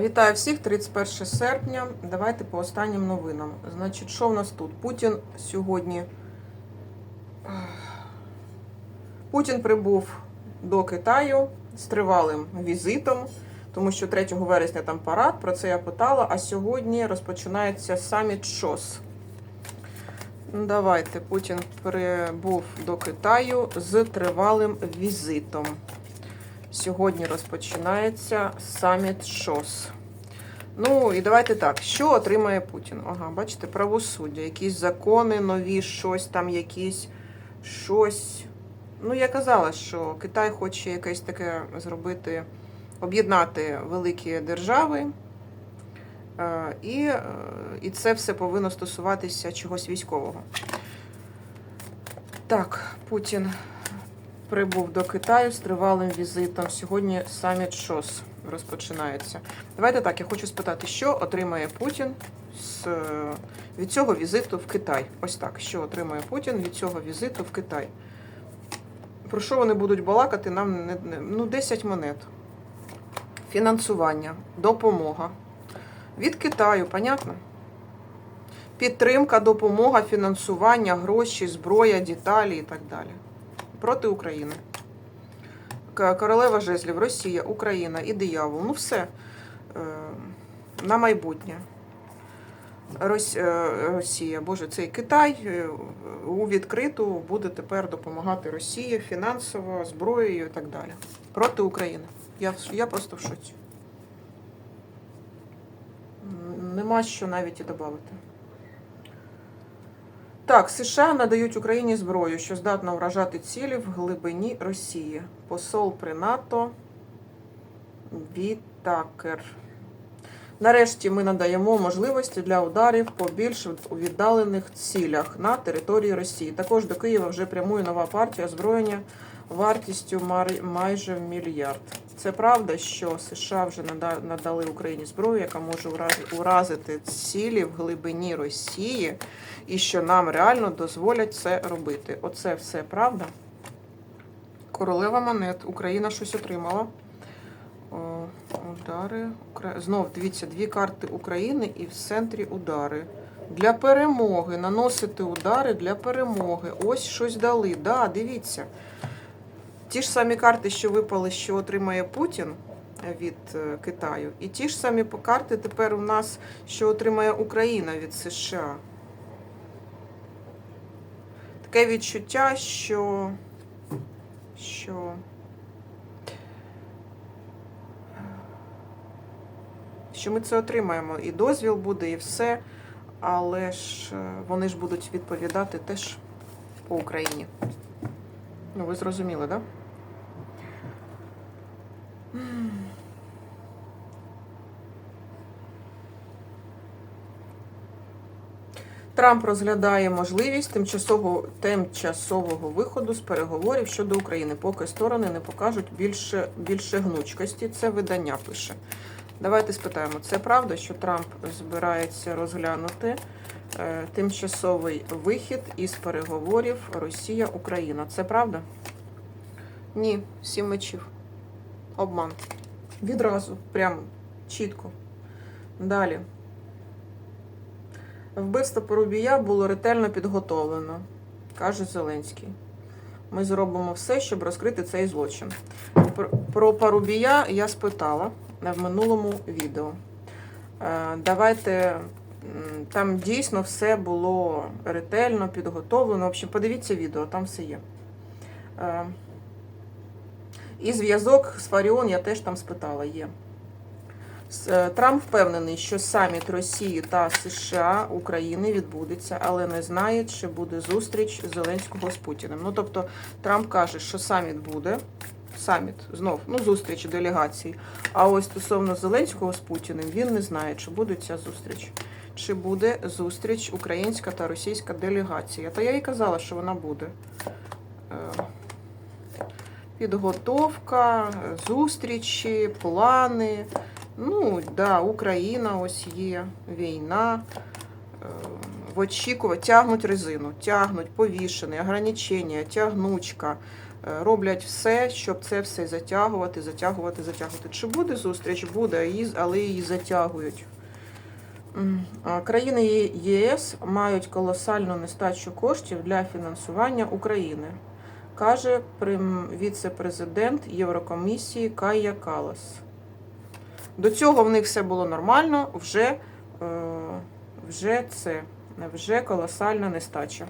Вітаю всіх, 31 серпня. Давайте по останнім новинам. Значить, що в нас тут? Путін сьогодні. Путін прибув до Китаю з тривалим візитом, тому що 3 вересня там парад, про це я питала. А сьогодні розпочинається саміт ШОС. Ну, Давайте, Путін прибув до Китаю з тривалим візитом. Сьогодні розпочинається саміт ШОС. Ну і давайте так. Що отримає Путін? Ага, бачите, правосуддя, якісь закони нові, щось там, якісь щось. Ну, я казала, що Китай хоче якесь таке зробити, об'єднати великі держави. Е, І, е, і це все повинно стосуватися чогось військового. Так, Путін прибув до Китаю з тривалим візитом. Сьогодні саміт ШОС розпочинається. Давайте так, я хочу спитати, що отримає Путін з, е, від цього візиту в Китай. Ось так, що отримає Путін від цього візиту в Китай. Про що вони будуть балакати, нам не, не ну, 10 монет. Фінансування, допомога. Від Китаю, понятно? Підтримка, допомога, фінансування, гроші, зброя, деталі і так далі проти України. Королева жезлів, Росія, Україна і диявол. Ну все е, на майбутнє. Е, Росія, Боже, цей Китай е, у відкриту буде тепер допомагати Росії фінансово, зброєю і так далі. Проти України. Я, я просто в шоці. Нема що навіть і додати. Так, США надають Україні зброю, що здатна вражати цілі в глибині Росії. Посол при НАТО Вітакер. Нарешті ми надаємо можливості для ударів по більш віддалених цілях на території Росії. Також до Києва вже прямує нова партія озброєння вартістю майже мільярд. Це правда, що США вже надали Україні зброю, яка може уразити цілі в глибині Росії, і що нам реально дозволять це робити. Оце все правда. Королева монет. Україна щось отримала. Удари. Знов дивіться, дві карти України і в центрі удари. Для перемоги. Наносити удари для перемоги. Ось щось дали. Да, дивіться. Ті ж самі карти, що випали, що отримає Путін від е, Китаю, і ті ж самі карти тепер у нас, що отримає Україна від США. Таке відчуття, що. що. що ми це отримаємо. І дозвіл буде, і все. Але ж е, вони ж будуть відповідати теж по Україні. Ну, ви зрозуміли, так? Да? Трамп розглядає можливість тимчасового, тимчасового виходу з переговорів щодо України, поки сторони не покажуть більше, більше гнучкості. Це видання пише. Давайте спитаємо, це правда, що Трамп збирається розглянути е, тимчасовий вихід із переговорів Росія-Україна. Це правда? Ні, сім мечів. Обман. Відразу, прям чітко. Далі. Вбивство Порубія було ретельно підготовлено, каже Зеленський. Ми зробимо все, щоб розкрити цей злочин. Про- Парубія я спитала в минулому відео. Е, Давайте там дійсно все було ретельно підготовлено. В общем, подивіться відео, там все є. Е, І зв'язок з Фаріон я теж там спитала, є. Е, Трамп впевнений, що саміт Росії та США України відбудеться, але не знає, чи буде зустріч Зеленського з Путіним. Ну тобто Трамп каже, що саміт буде. Саміт знов, ну зустріч делегацій. А ось стосовно Зеленського з Путіним, він не знає, чи буде ця зустріч. Чи буде зустріч українська та російська делегація. Та я і казала, що вона буде. Е, Підготовка, зустрічі, плани. Ну, да, Україна ось є, війна. Е, В очікува, тягнуть резину, тягнуть повішений, ограничення, тягнучка, е, роблять все, щоб це все затягувати, затягувати, затягувати. Чи буде зустріч? Буде, але її затягують. Країни ЄС мають колосальну нестачу коштів для фінансування України, каже віце-президент Єврокомісії Кая Калас. До цього в них все було нормально, вже, е, вже це, вже колосальна нестача.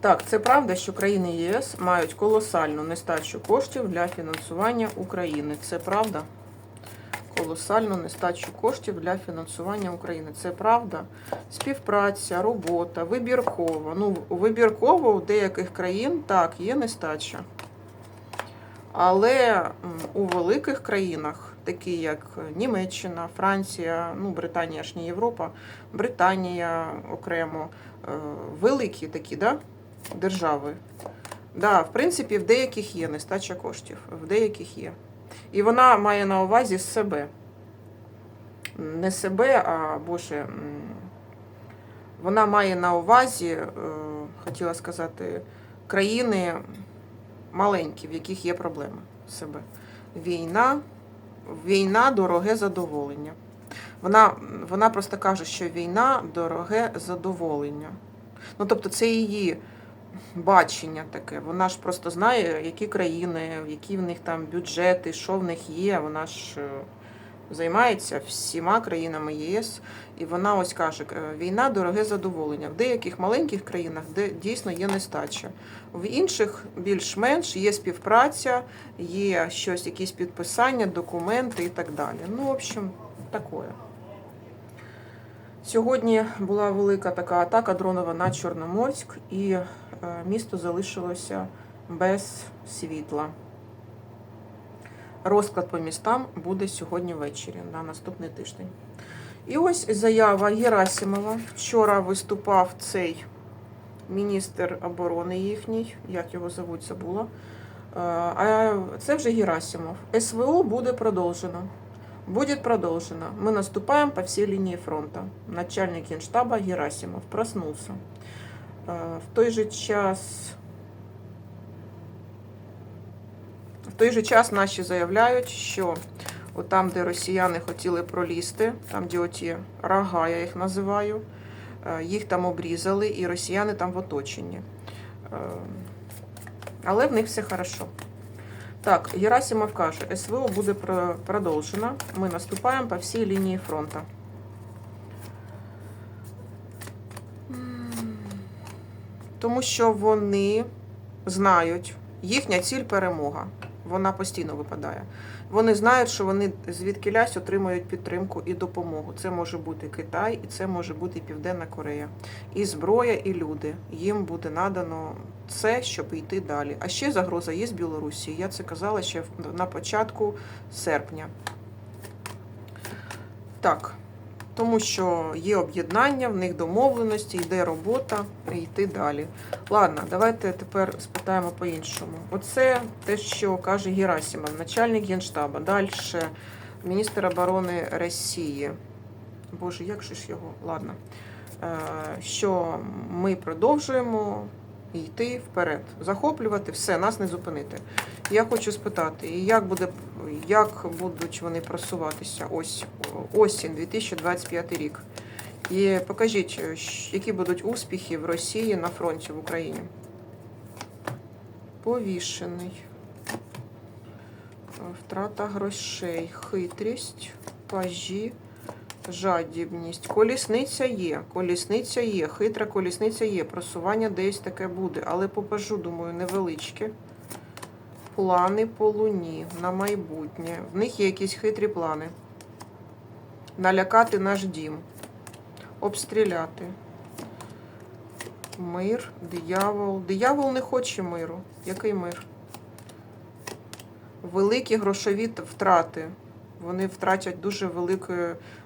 Так, це правда, що країни ЄС мають колосальну нестачу коштів для фінансування України. Це правда? Колосальну нестачу коштів для фінансування України. Це правда. Співпраця, робота, вибірково. Ну, вибірково у деяких країн так, є нестача. Але у великих країнах, такі як Німеччина, Франція, ну, Британія ж не Європа, Британія окремо, е, великі такі да, держави. Да, в принципі, в деяких є нестача коштів, в деяких є. І вона має на увазі себе. Не себе, а боже, вона має на увазі, е, хотіла сказати, країни маленькі, в яких є проблеми себе. Війна, війна дороге задоволення. Вона, вона просто каже, що війна дороге задоволення. Ну, тобто, це її бачення таке. Вона ж просто знає, які країни, які в них там бюджети, що в них є. Вона ж е, займається всіма країнами ЄС. І вона ось каже: е, війна дороге задоволення. В деяких маленьких країнах де дійсно є нестача. В інших більш-менш є співпраця, є щось, якісь підписання, документи і так далі. Ну, в общем, такое. Сьогодні була велика така атака дронова на Чорноморськ, і е, місто залишилося без світла. Розклад по містам буде сьогодні ввечері на наступний тиждень. І ось заява Герасимова. Вчора виступав цей міністр оборони їхній, як його зовуть, забула. Е, А це вже Герасимов. СВО буде продовжено. Будет продолжено. Мы наступаем по всей линии фронта. Начальник генштаба Герасимов проснулся. Э, В той же час в той же час наші заявляють, що там, де росіяни хотіли пролізти, там, де оті рога, я їх називаю, е, їх там обрізали, і росіяни там в оточенні. Е, Але в них все хорошо. Так, Герасимов каже, СВО буде про- продовжено. Ми наступаємо по всій лінії фронту. Тому що вони знають, їхня ціль перемога. Вона постійно випадає. Вони знають, що вони звідкилясь отримують підтримку і допомогу. Це може бути Китай, і це може бути Південна Корея. І зброя, і люди. Їм буде надано це, щоб йти далі. А ще загроза є з Білорусі. Я це казала ще на початку серпня. Так, тому що є об'єднання, в них домовленості, йде робота, йти далі. Ладно, давайте тепер спитаємо по-іншому. Оце те, що каже Герасимов, начальник генштаба. Далі міністр оборони Росії. Боже, як же ж його? Ладно. Е, Що ми продовжуємо йти вперед, захоплювати все, нас не зупинити. Я хочу спитати, як буде, як будуть вони просуватися ось осінь 2025 рік. І покажіть, які будуть успіхи в Росії на фронті в Україні. Повішений. Втрата грошей, хитрість, пажі, жадібність. Колісниця є. Колісниця є. Хитра колісниця є. Просування десь таке буде. Але по пажу, думаю, невеличке. Плани по луні на майбутнє. В них є якісь хитрі плани. Налякати наш дім. Обстріляти. Мир, диявол. Диявол не хоче миру. Який мир? Великі грошові втрати. Вони втратять дуже великі,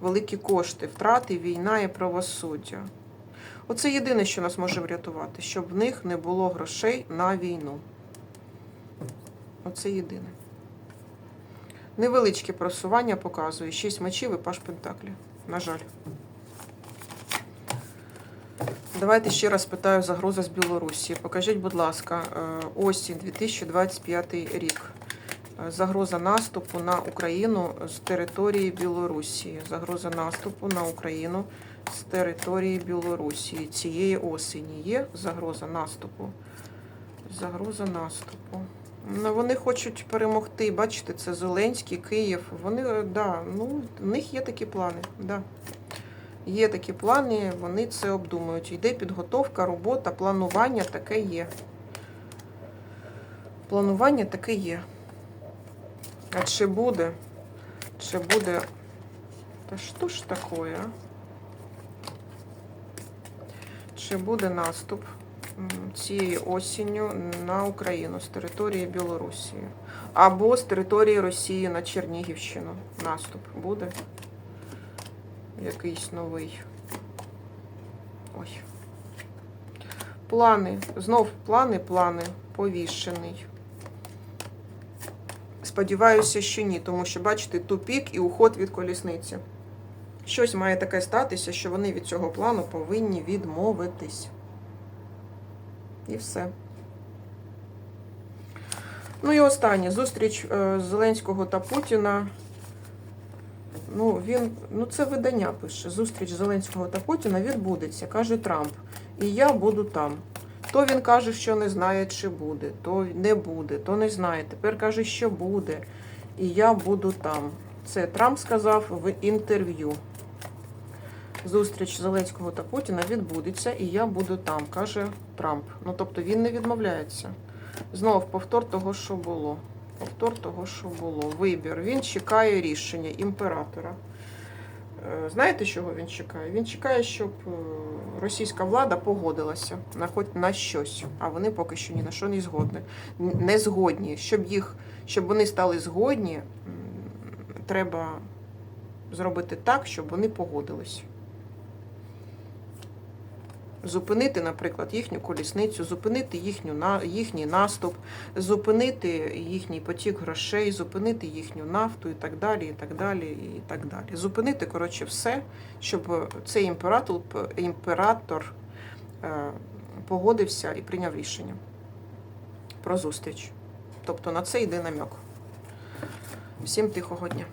великі кошти. Втрати, війна і правосуддя. Оце єдине, що нас може врятувати, щоб в них не було грошей на війну. Оце єдине. Невеличке просування показує. Шість мечів і паш Пентаклі. На жаль. Давайте ще раз питаю загроза з Білорусі. Покажіть, будь ласка, е, осінь 2025 рік. Загроза наступу на Україну з території Білорусі. Загроза наступу на Україну з території Білорусі. Цієї осені є загроза наступу. Загроза наступу. Ну, вони хочуть перемогти. Бачите, це Зеленський, Київ. Вони, да, ну, в них є такі плани. Да. Є такі плани, вони це обдумують. Йде підготовка, робота, планування таке є. Планування таке є. А чи буде? Чи буде. Та що ж таке. Чи буде наступ цією осінню на Україну з території Білорусі? Або з території Росії на Чернігівщину? Наступ буде? Якийсь новий. Ой. Плани. Знов плани, плани. Повішений. Сподіваюся, що ні, тому що, бачите, тупік і уход від колісниці. Щось має таке статися, що вони від цього плану повинні відмовитись. І все. Ну і останнє. Зустріч е, Зеленського та Путіна. Ну, він, ну це видання пише. Зустріч Зеленського та Путіна відбудеться, каже Трамп. І я буду там. То він каже, що не знає, чи буде, то не буде, то не знає. Тепер каже, що буде. І я буду там. Це Трамп сказав в інтерв'ю. Зустріч Зеленського та Путіна відбудеться, і я буду там, каже Трамп. Ну тобто він не відмовляється. Знову повтор того, що було. Повтор того, що було. Вибір. Він чекає рішення імператора. Е, Знаєте, чого він чекає? Він чекає, щоб е, російська влада погодилася на хоч на щось, а вони поки що ні на що не згодні. Не згодні. Щоб їх, щоб вони стали згодні, треба зробити так, щоб вони погодились. Зупинити, наприклад, їхню колісницю, зупинити їхню, на- їхній наступ, зупинити їхній потік грошей, зупинити їхню нафту і так далі, і так далі, і так далі. Зупинити, коротше, все, щоб цей імператор, імператор е, погодився і прийняв рішення про зустріч. Тобто на це йде намек. Всім тихого дня.